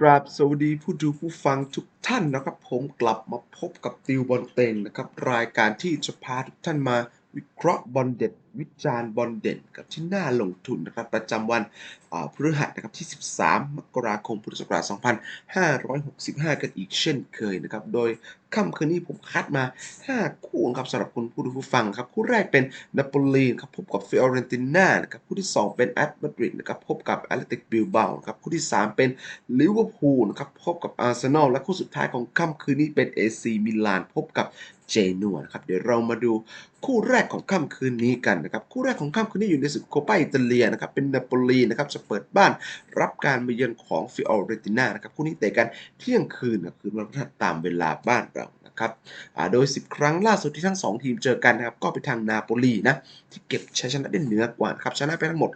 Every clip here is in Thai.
กราบสวัสดีผู้ดูผู้ฟังทุกท่านนะครับ ผมกลับมาพบกับติวบอลเต็งนะครับ รายการที่จะพาทุกท่านมาวิเคราะห์บอลเด็ด วิจารณ์บอลเด่นกับที่น่าลงทุนนะครับประจำวันพฤหัสนะครับที่ 13 มกราคม พุทธศักราช 2565 กันอีกเช่นเคยนะครับ โดยค่ำคืนนี้ผมคัดมา 5 คู่นะครับสำหรับคุณผู้ดูผู้ฟังครับ คู่แรกเป็นนาโปลีครับพบกับฟิออเรนติน่านะครับคู่ที่ 2 เป็นแอตมาดริดนะครับพบกับแอตเลติกบิลบาครับคู่ที่ 3 เป็นลิเวอร์พูลนะครับพบกับอาร์เซนอลและคู่สุดท้ายของค่ำคืนนี้เป็นเอซีมิลานพบกับเจนัวนะครับเดี๋ยวเรามาดูคู่แรกของค่ำคืนนี้กันนะครับคู่แรกของค่ำคืนนี้อยู่ในศึกโคปาอิตาเลียนะครับเป็นนาโปลีนะครับจะเปิดบ้านรับการมาเยือนของฟิออเรติน่านะครับคู่นี้เตะกันเที่ยงคืนนะคืนวันพฤหัสตามเวลาบ้านเรานะครับโดย 10 ครั้งล่าสุดที่ทั้ง 2 ทีมเจอกันนะครับก็ไปทางนาโปลีนะที่เก็บชัยชนะได้เหนือกว่าครับชนะไปทั้งหมด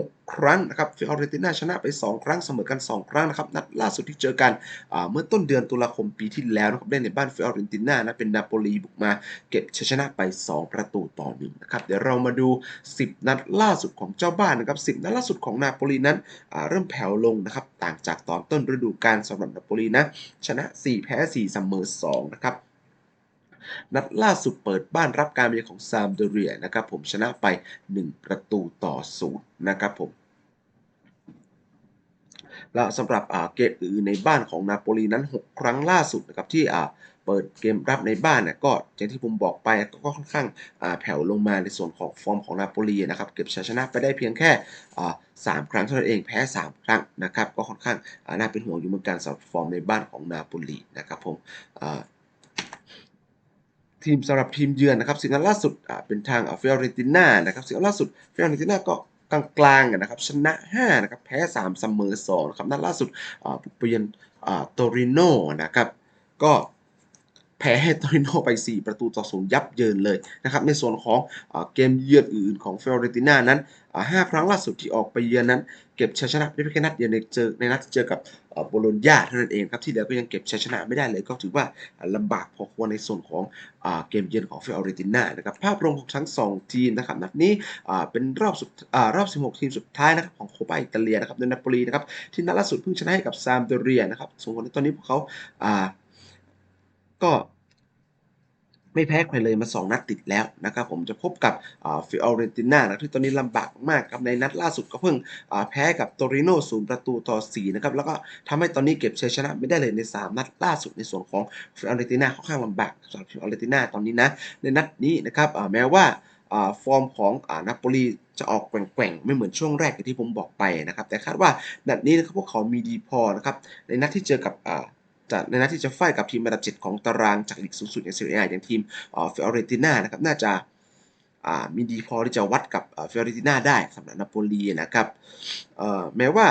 6 ครั้งนะครับฟิออเรติน่าชนะไป 2 ครั้งเสมอกัน 2 ครั้งนะครับนัดล่าสุดที่เจอกันเมื่อต้นเดือนตุลาคมปีที่แล้วนะครับเล่นในบ้านฟิออเรติน่านะเป็นนาโปลีบุกมาเก็บชัยชนะไป 2 ประตูต่อหนึ่งนะครับเดี๋ยวเรามาดู 10 นัดล่าสุดของเจ้าบ้านนะครับ10 นัดล่าสุดของนาโปลีนั้นเริ่มแผ่วลงนะครับต่างจากตอนต้นฤดูกาลสำหรับนาโปลีนะชนะ 4 แพ้ 4 เสมอ2นะครับ นัดล่าสุดเปิดบ้านรับการมาเยือนของซามเดเรียนะครับผมชนะไป 1 ประตูต่อศูนย์นะครับผมแล้วสำหรับเกมอื่นในบ้านของนาโปลีนั้น 6 ครั้งล่าสุดนะครับที่เปิดเกมรับในบ้านเนี่ยก็อย่างที่ผมบอกไปก็ค่อนข้างแผ่วลงมาในส่วนของฟอร์มของนาโปลีนะครับเก็บชัยชนะไปได้เพียงแค่สามครั้งเท่านั้นเองแพ้ 3 ครั้งนะครับก็ค่อนข้างน่าเป็นห่วงอยู่เหมือนกันสำหรับฟอร์มในบ้านของนาโปลีนะครับผม ทีมสำหรับทีมเยือนนะครับสิ่งนัดล่าสุดเป็นทางฟิออเรนติน่านะครับสิ่งล่าสุดฟิออเรนติน่าก็กลางๆนะครับชนะ5นะครับแพ้3เสมอ2นะครับนัดล่าสุดบุกไปเยือนอ่าโตริโนนะครับก็ แพ้ให้โตริโนไป 4 ประตูต่อศูนย์ยับเยินเลยนะครับในส่วนของอเกมเยือนอื่นของเฟิออเรนติน่านั้นอ่าครั้งล่าสุดที่ออกไปเยือนนั้น เก็บชัยชนะได้เพียงแค่นัดเดียวในเจอในนัดเจอกับโบโลญญาเท่านั้นเองครับที่เหลือก็ยังเก็บชัยชนะไม่ได้เลยก็ถือว่าอ่าลำบากพอควรในส่วนของอเกมเยือนของเฟิออเรติน่านะครับภาพรวมของทั้ง 2 ทีมนะครับนัดนี้เป็นรอบสุดอรอบ 16 ทีมสุดท้ายนะครับของโคปาอิตาเลียนะครับโดยนาโปลีนะครับที่นัดล่าสุดเพิ่งชนะให้กับซามเดเรียนะครับส่งผลให้ตอนนี้พวกเขาก็ ไม่แพ้ใครเลยมา 2 นัดติดแล้วนะครับผมจะพบกับฟิออเรติน่านะที่ตอนนี้ลำบากมากครับในนัดล่าสุดก็เพิ่งแพ้กับโตริโนศูนย์ประตูต่อ4นะครับแล้วก็ทำให้ตอนนี้เก็บชัยชนะไม่ได้เลยใน 3 นัดล่าสุดในส่วนของฟิออเรติน่าค่อนข้างลำบากสำหรับฟิออเรติน่าตอนนี้นะในนัดนี้นะครับแม้ว่าฟอร์มของอนาโปลีจะออกแกว่งๆ ไม่เหมือนช่วงแรกที่ผมบอกไปนะครับ แต่คาดว่านัดนี้นะครับพวกเขามีดีพอนะครับ ในนัดที่เจอกับ จะในนัดที่จะไฟกับทีมระดับ 7 ของตารางจากลีกสูงสุดอย่างเซเรียอย่างทีมอ่าฟิออเรติน่านะครับน่าจะามีดีพอที่จะวัดกับฟิออเรติน่าได้สำหรับนาโปลีนะครับแม้ว่า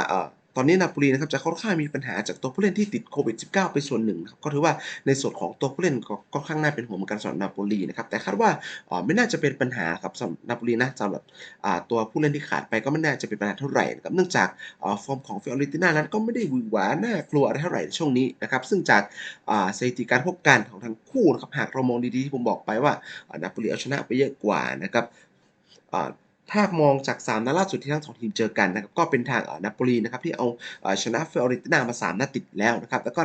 ตอนนี้นาโปลีนะครับจะค่อนข้างมีปัญหาจากตัวผู้เล่นที่ติดโควิด -19 ไปส่วนหนึ่งครับก็ถือว่าในส่วนของตัวผู้เล่นก็ค่อนข้างน่าเป็นห่วงเหมือนกันสำหรับนาโปลีนะครับแต่คาดว่าอ่าไม่น่าจะเป็นปัญหาครับสำหรับนาโปลีนะสำหรับอ่าตัวผู้เล่นที่ขาดไปก็ไม่น่าจะเป็นปัญหาเท่าไหร่นะครับเนื่องจากอ่าฟอร์มของฟิออเรติน่านั้นก็ไม่ได้หวือหวาน่ากลัวอะไรเท่าไหร่ในช่วงนี้นะครับซึ่งจากอ่าสถิติการพบกันของทั้งคู่นะครับหากเรามองดีๆที่ผมบอกไปว่านาโปลีเอาชนะไปเยอะกว่านะครับ ถ้ามองจาก3นัดล่าสุดที่ทั้งสองทีมเจอกันนะครับก็เป็นทางอ่านาโปลีนะครับที่เอาชนะฟิออเรตินามา 3นัดติดแล้วนะครับแล้วก็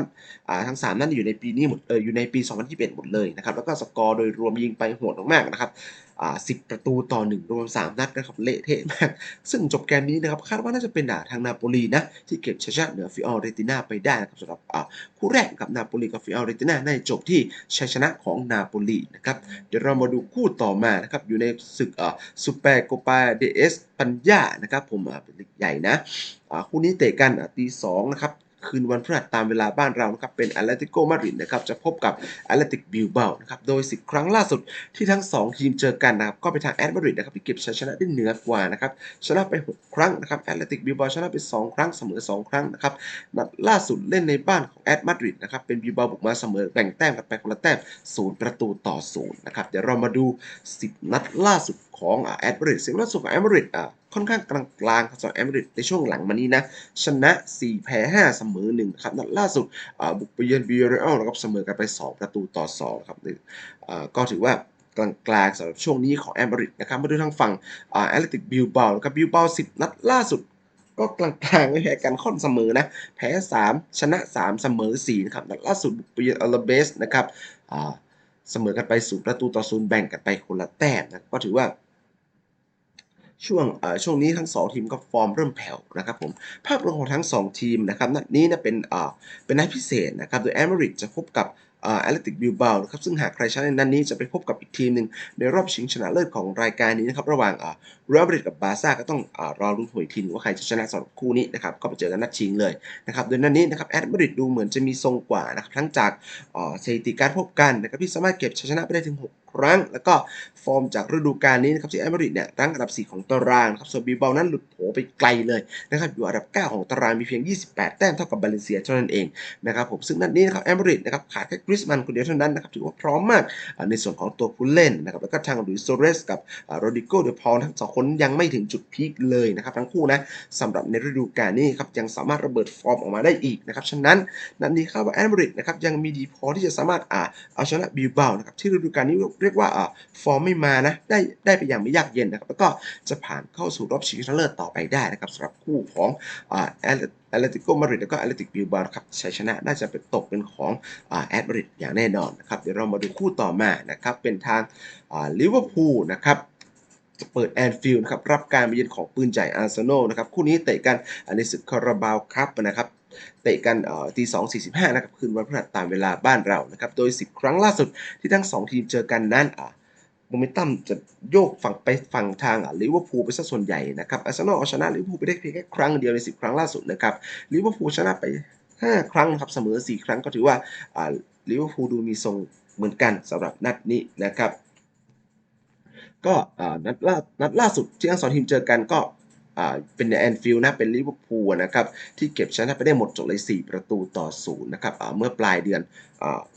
ทั้ง 3 นัดอยู่ในปีนี้หมดเอออยู่ในปี 2021 หมดเลยนะครับแล้วก็สกอร์โดยรวมยิงไปโหดมากๆนะครับ 10ประตูต่อ1รวม 3 นัดนะครับเละเทะมาก ซึ่งจบเกมนี้นะครับคาดว่าน่าจะเป็นอ่าทางนาโปลีนะที่เก็บชัยชนะเหนือฟิออเรติน่าไปได้นะครับสำหรับคู่แรกกับนาโปลีกับฟิออเรติน่าในจบที่ชัยชนะของนาโปลีนะครับเดี๋ยวเรามาดูคู่ต่อมานะครับอยู่ในศึกอ่าซูเปอร์โกปาเดเอสปัญญานะครับผมเป็นลีกใหญ่นะคู่นี้เตะกันตีสองนะครับ คืนวันพฤหัสตามเวลาบ้านเรานะครับเป็นแอตเลติโกมาดริดนะครับจะพบกับแอตเลติกบิลเบานะครับโดย10ครั้งล่าสุดที่ทั้ง 2 ทีมเจอกันนะครับก็ไปทางแอตมาดริดนะครับที่เก็บชัยชนะได้เหนือกว่านะครับชนะไป 6 ครั้งนะครับแอตเลติกบิลเบาชนะไป 2 ครั้งเสมอ 2 ครั้งนะครับนัดล่าสุดเล่นในบ้านของแอตมาดริดนะครับเป็นบิลเบาบุกมาเสมอแบ่งแต้มกันไปคนละแต้มศูนย์ประตูต่อศูนย์นะครับเดี๋ยวเรามาดู 10 นัดล่าสุดของแอตมาดริดสิบนัดล่าสุดของแอตมาดริดอ่า ค่อนข้างกลางๆสำหรับแอมาดริดในช่วงหลังมานี้นะ ชนะ 4 แพ้ 5 เสมอ1ครับนัดล่าสุดบุกไปเยือนบิเรอัลนะครับเสมอกันไป 2 ประตูต่อ2ครับอ่ก็ถือว่ากลางๆสำหรับช่วงนี้ของแอมบริดนะครับมาดูทางฝั่งแอตเลติกบิลเบาครับบิลเบา10 นัดล่าสุดก็กลางๆไม่แพ้กันค่อนเสมอนะ แพ้ 3 ชนะ 3 เสมอ4นะครับนัดล่าสุดบุกไปเยือนอัลเบสนะครับเสมอกันไปศูนย์ประตูต่อศูนย์แบ่งกันไปคนละแต้มนะก็ถือว่า ช่วงเอ่อช่วงนี้ทั้ง 2 ทีมก็ฟอร์มเริ่มแผ่วนะครับผมภาพรวมของทั้ง 2 ทีมนะครับนัดนี้นะเป็นอ่าเป็นนัดพิเศษนะครับโดยแอมริกจะพบกับอ่าแอตเลติกบิลบานะครับซึ่งหากใครชนะในนัดนี้จะไปพบกับอีกทีมหนึ่งในรอบชิงชนะเลิศของรายการนี้นะครับระหว่างอ่าเรอัลมาดริดกับบาร์ซ่าก็ต้องอ่ารอลุ้นหวยทีนึงว่าใครจะชนะสำหรับคู่นี้นะครับก็ไปเจอกันนัดชิงเลยนะครับโดยนัดนี้นะครับแอตมาดริดดูเหมือนจะมีทรงกว่านะครับทั้งจากอ่าสถิติการพบกันนะครับที่สามารถเก็บชัยชนะไปได้ถึง 6ครั้ง แล้วก็ฟอร์มจากฤดูกาลนี้นะครับที่แอมาดริดเนี่ยรั้งอันดับ 4 ของตารางครับส่วนบิลบานั้นหลุดโผไปไกลเลยนะครับอยู่อันดับ 9 ของตารางมีเพียง 28 แต้มเท่ากับบาเลนเซียเท่านั้นเองนะครับผมซึ่งนัดนี้นะครับแอมบริดนะครับขาดแค่กริสมันคนเดียวเท่านั้นนะครับถือว่าพร้อมมากในส่วนของตัวผู้เล่นนะครับแล้วก็ทางลุยส์โซเรสกับโรดิโกเดอพอลทั้งสองคนยังไม่ถึงจุดพีคเลยนะครับทั้งคู่นะสำหรับในฤดูกาลนี้ครับยังสามารถระเบิดฟอร์มออกมาได้อีกนะครับฉะนั้นนัดนี้ครับว่าแอมบริดนะครับยังมีดีพอที่จะสามารถอ่าเอาชนะบิลบานะครับที่ฤดูกาลนี้เรียกว่าฟอร์มไม่มานะได้ได้ไปอย่างไม่ยากเย็นนะครับแล้วก็จะผ่านเข้าสู่รอบชิงชนะเลิศต่อไปได้นะครับสำหรับคู่ของแอตเลติโกมาดริดแล้วก็แอตเลติกบิลบาครับชัยชนะน่าจะเป็นตกเป็นของแอตมาดริดอย่างแน่นอนนะครับเดี๋ยวเรามาดูคู่ต่อมานะครับเป็นทางลิเวอร์พูลนะครับจะเปิดแอนฟิลด์นะครับรับการมาเยือนของปืนใหญ่อาร์เซนอลนะครับคู่นี้เตะกันในศึกคาราบาวครับนะครับ เตะกันตีสองสี่สิบห้านะครับคืนวันพฤหัสตามเวลาบ้านเรานะครับโดย 10 ครั้งล่าสุดที่ทั้ง 2 ทีมเจอกันนั้นอ่าโมเมนตัมจะโยกฝั่งไปฝั่งทางลิเวอร์พูลไปซะส่วนใหญ่นะครับอาร์เซนอลเอาชนะลิเวอร์พูลไปได้เพียงแค่ครั้งเดียวใน 10 ครั้งล่าสุดนะครับลิเวอร์พูลชนะไป 5 ครั้งครับเสมอ 4 ครั้งก็ถือว่าลิเวอร์พูลดูมีทรงเหมือนกันสำหรับนัดนี้นะครับ ก็นัดล่านัดล่าสุดที่ทั้งสองทีมเจอกันก็ เป็นแอนฟิลด์นะเป็นลิเวอร์พูลนะครับที่เก็บชนะไปได้หมดจบเลย 4 ประตูต่อศูนย์นะครับเมื่อปลายเดือน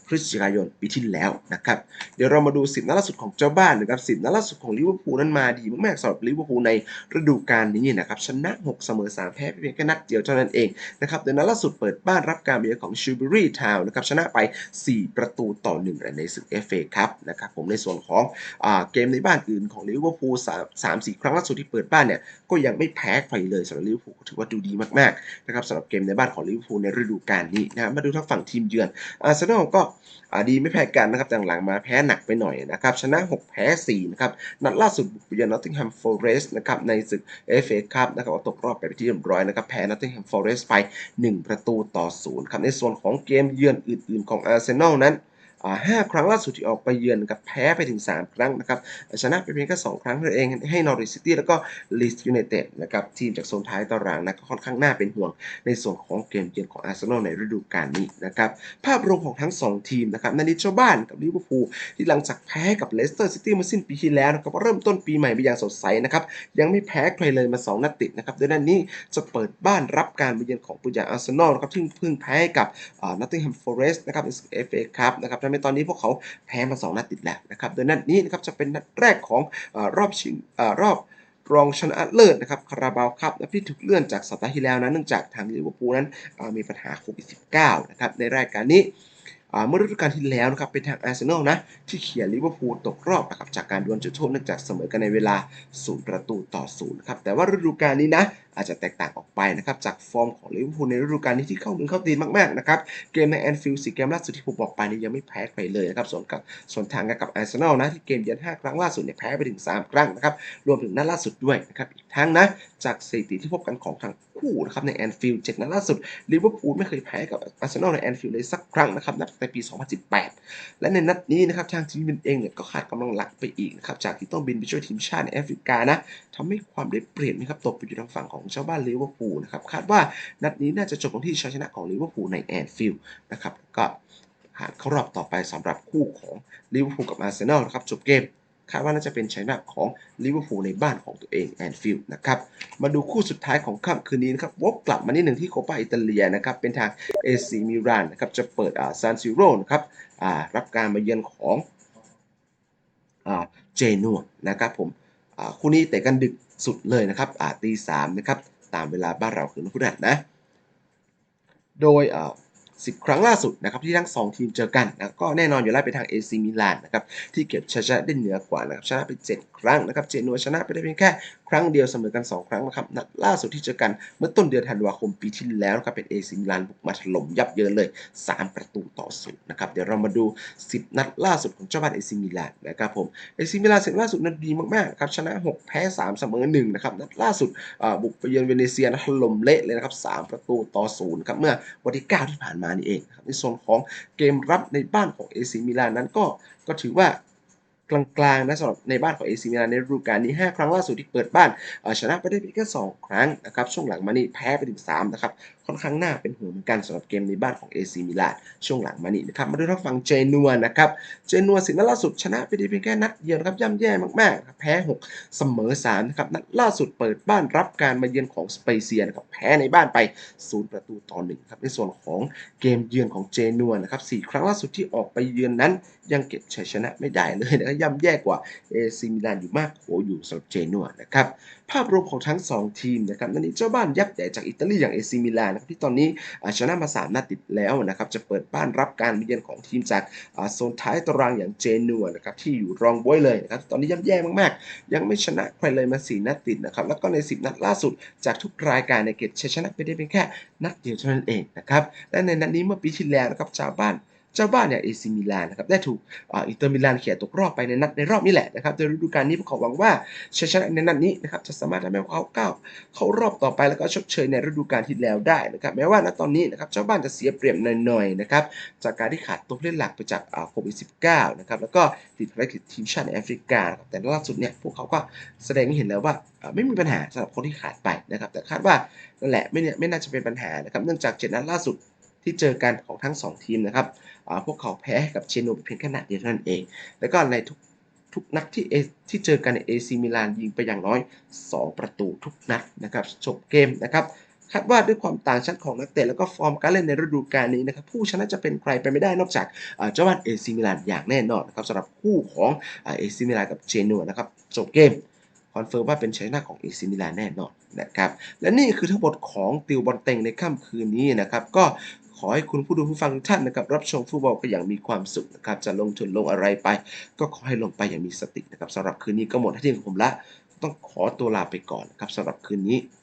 พฤศจิกายนปีที่แล้วนะครับเดี๋ยวเรามาดู10นัดล่าสุดของเจ้าบ้านนะครับ10นัดล่าสุดของลิเวอร์พูลนั้นมาดีมากๆสำหรับลิเวอร์พูลในฤดูกาลนี้นะครับชนะ 6 เสมอ 3 แพ้เพียงแค่นัดเดียวเท่านั้นเองนะครับโดยนัดล่าสุดเปิดบ้านรับการเยือนของชิวเบอรี่ทาวน์นะครับชนะไป 4 ประตูต่อ1ในศึก FA ครับนะครับผมในส่วนของอเกมในบ้านอื่นของลิเวอร์พูล3 3 4ครั้งล่าสุดที่เปิดบ้านเนี่ยก็ยังไม่แพ้ใครเลยสำหรับลิเวอร์พูลถือว่าดูดีมากๆนะครับสำหรับเกมในบ้านของลิเวอร์พูลในฤดูกาลนี้นะมาดูทางฝั่งทีมเยือนอาร์เซนอลก็ดีไม่แพ้กันนะครับแต่หลังมาแพ้หนักไปหน่อยนะครับชนะ 6 แพ้ 4 นะครับ นัดล่าสุดบุกไปเยือน Nottingham Forest นะครับในศึก FA Cup นะครับตกรอบไปที่เรียบร้อยนะครับแพ้ Nottingham Forest ไป 1 ประตูต่อ 0 ครับในส่วนของเกมเยือนอื่น ๆ ของ Arsenal นั้น ห้าครั้งล่าสุดที่ออกไปเยือนกับแพ้ไปถึง 3 ครั้งนะครับชนะไปเพียงแค่2ครั้งเท่านั้นเองให้ Norwich City แล้วก็ Leeds United นะครับทีมจากโซนท้ายตารางนะก็ค่อนข้างน่าเป็นห่วง ในส่วนของเกมเยือนของ Arsenal ในฤดูกาลนี้นะครับภาพรวมของทั้ง 2 ทีมนะครับนันนี้เจ้าบ้านกับลิเวอร์พูลที่หลังจากแพ้กับเลสเตอร์ซิตี้มาสิ้นปีที่แล้วนะครับเริ่มต้นปีใหม่ไปอย่างสดใสนะครับยังไม่แพ้ใครเลยมา 2 นัดติดนะครับโดยนัดนี้จะเปิดบ้านรับการมาเยือนของปุญญาอาร์เซนอลนะครับที่เพิ่งแพ้กับอ่า Nottingham Forest นะครับในศึก FA Cup นะครับำให้ตอนนี้พวกเขาแพ้มา 2 นัดติดแล้วนะครับโดยนัดนี้นะครับจะเป็นนัดแรกของอรอบชิงอรอบรองชนะเลิศนะครับคาราบาวครับที่ถูกเลื่อนจากสัปดาห์ที่แล้วนะเนื่องจากทางลิเวอร์พูลนั้นมีปัญหาโควิด -19 นะครับในรายการนี้เมื่อฤดูกาลที่แล้วนะครับเป็นทางอาร์เซนอลนะที่เขี่ยลิเวอร์พูลตกรอบนะครับจากการดวลจุดโทษเนื่องจากเสมอกันในเวลา 0 ประตูต่อ 0 ครับแต่ว่าฤดูกาลนี้นะอาจจะแตกต่างออกไปนะครับจากฟอร์มของลิเวอร์พูลในฤดูกาลนี้ที่เข้ามือเข้าตีนมากๆนะครับเกมในแอนฟิลด์สี่เกมล่าสุดที่ผมบอกไปนี่ยังไม่แพ้ใครเลยนะครับส่วนกับส่วนทางกับอาร์เซนอลนะที่เกมเยือน5ครั้งล่าสุดเนี่ยแพ้ไปถึง 3 ครั้งนะครับรวมถึงนัดล่าสุดด้วยนะครับอีกทั้งนะจากสถิติที่พบกันของทั้งคู่นะครับในแอนฟิลด์7นัดล่าสุดลิเวอร์พูลไม่เคยแพ้กับอาร์เซนอลในแอนฟิลด์เลยสักครั้งนะครับนับในปี 2018 และในนัดนี้นะครับทางทีมบินเองเนี่ยก็ขาดกำลังหลักไปอีกนะครับจากที่ต้องบินไปช่วยทีมชาติในแอฟริกานะทำให้ความได้เปรียบนะครับตกไปอยู่ทางฝั่งของเจ้าบ้านลิเวอร์พูลนะครับคาดว่านัดนี้น่าจะจบลงที่ชัยชนะของลิเวอร์พูลในแอนฟิลด์นะครับก็ผ่านเข้ารอบต่อไปสำหรับคู่ของลิเวอร์พูลกับอาร์เซนอลนะครับจบเกมคาดว่าน่าจะเป็นชัยชนะของลิเวอร์พูลในบ้านของตัวเองแอนฟิลด์นะครับ มาดูคู่สุดท้ายของค่ำคืนนี้นะครับวกกลับมานิดหนึ่งที่โคปาอิตาเลียนะครับ เป็นทางเอซีมิรานนะครับจะเปิดอ่าซานซิโร่นะครับอ่ารับการมาเยือนของอ่าเจนัวนะครับผมอ่าคู่นี้เตะกันดึก สุดเลยนะครับอาตีสามนะครับตามเวลาบ้านเราคือนักพุทธนะ โดยอ่าสิบครั้งล่าสุดนะครับที่ทั้ง 2 ทีมเจอกันนะก็แน่นอนอยู่แล้วไปทางเอซีมิลานนะครับที่เก็บชัยชนะได้เหนือกว่านะครับชนะไป 7 ครั้งนะครับ เจนัวชนะไปได้เพียงแค่ครั้งเดียวเสมอกัน 2 ครั้งนะครับ นัดล่าสุดที่เจอกันเมื่อต้นเดือนธันวาคมปีที่แล้วนะครับ เป็นเอซิมิลานบุกมาถล่มยับเยินเลย 3 ประตูต่อศูนย์นะครับ เดี๋ยวเรามาดู 10 นัดล่าสุดของเจ้าบ้านเอซิมิลานนะครับผม เอซิมิลานสิ่งล่าสุดนั้นดีมากๆครับชนะ 6 แพ้ 3 เสมอ1นะครับ นัดล่าสุดบุกไปเยือนเวเนเซียถล่มเละเลยนะครับ 3 ประตูต่อศูนย์ครับ เมื่อวันที่ 9 ที่ผ่านมานี่เองครับในส่วนของเกมรับในบ้านของเอซิมิลานนั้นก็ก็ถือว่า กลางๆนะสำหรับในบ้านของเอซิมิลานในฤดูกาลนี้ 5 ครั้งล่าสุดที่เปิดบ้านชนะไปได้เพียงแค่2ครั้งนะครับช่วงหลังมานี่แพ้ไปถึง3นะครับ ค่อนข้างน่าเป็นห่วงเหมือนกันสำหรับเกมในบ้านของ AC มิลานช่วงหลังมานี่นะครับมาดูทางฝั่งเจนัวนะครับเจนัวสินัดล่าสุดชนะไปได้เพียงแค่นัดเดียวครับย่ำแย่มากๆแพ้ 6 เสมอ3นะครับนัดล่าสุดเปิดบ้านรับการมาเยือนของสเปเซียนะครับแพ้ในบ้านไป 0 ประตูต่อ1ครับในส่วนของเกมเยือนของเจนัวนะครับ4ครั้งล่าสุดที่ออกไปเยือนนั้น ยังเก็บชัยชนะไม่ได้เลยนะครับย่ำแย่กว่า AC มิลานอยู่มากโขอยู่สำหรับเจนัวนะครับภาพรวมของทั้ง 2 ทีมนะครับนั่นนี่เจ้าบ้านยักษ์ใหญ่จากอิตาลีอย่างเอซิมิลานนะครับที่ตอนนี้ชนะมา 3นัดติดแล้วนะครับจะเปิดบ้านรับการมาเยือนของทีมจากโซนท้ายตารางอย่างเจนัวนะครับที่อยู่รองบวยเลยนะครับตอนนี้ย่ำแย่มากๆ ยังไม่ชนะใครเลยมา 4 นัดติดนะครับแล้วก็ใน 10 นัดล่าสุดจากทุกรายการในเก็บชัยชนะไปได้เพียงแค่นัดเดียวเท่านั้นเองนะครับและในนัดนี้เมื่อปีที่แล้วนะครับชาวบ้าน จ้าบ้านเนี่ยเอซิมิลานนะครับได้ถูกอินเตอร์มิลานเขี่ยตกรอบไปในนัดในรอบนี้แหละนะครับโดยฤดูกาลนี้พวกเขาหวังว่าชัยชนะในนัดนี้นะครับจะสามารถทำให้พวกเขาก้าวเข้ารอบต่อไปแล้วก็ชดเชยในฤดูกาลที่แล้วได้นะครับแม้ว่าณตอนนี้นะครับเจ้าบ้านจะเสียเปรียบหน่อยๆนะครับจากการที่ขาดตัวผู้เล่นหลักไปจากโควิด 19 นะครับแล้วก็ติดภารกิจทีมชาติในแอฟริกา แต่ล่าสุดเนี่ยพวกเขาก็แสดงให้เห็นแล้วว่าอ่าไม่มีปัญหาสำหรับคนที่ขาดไปนะครับแต่คาดว่านั่นแหละไม่เนี่ยไม่น่าจะเป็นปัญหานะครับเนื่องจากเจ็ดนัดล่าสุด ที่เจอกันของทั้งสองทีมนะครับพวกเขาแพ้กับเชโนเพียงแค่นัดเดียวเท่านั้นเอง แล้วก็ในทุกทุกนัดที่เอที่เจอกันในเอซิมิลานยิงไปอย่างน้อย 2 ประตูทุกนัดนะครับจบเกมนะครับคาดว่าด้วยความต่างชั้นของนักเตะแล้วก็ฟอร์มการเล่นในฤดูกาลนี้นะครับผู้ชนะจะเป็นใครไปไม่ได้นอกจากเจ้าบ้านเอซิมิลานอย่างแน่นอนนะครับสำหรับคู่ของเอซิมิลานกับเจนัวนะครับจบเกมคอนเฟิร์มว่าเป็นชัยชนะของเอซิมิลานแน่นอนนะครับและนี่คือทั้งหมดของติวบอลเต็งในค่ำคืนนี้นะครับก็ ขอให้คุณผู้ดูผู้ฟังทุกท่านนะครับรับชมฟุตบอลกันอย่างมีความสุขนะครับจะลงทุนลงอะไรไป ก็ขอให้ลงไปอย่างมีสตินะครับสำหรับคืนนี้ก็หมดที่ของผมละ ต้องขอตัวลาไปก่อนนะครับสำหรับคืนนี้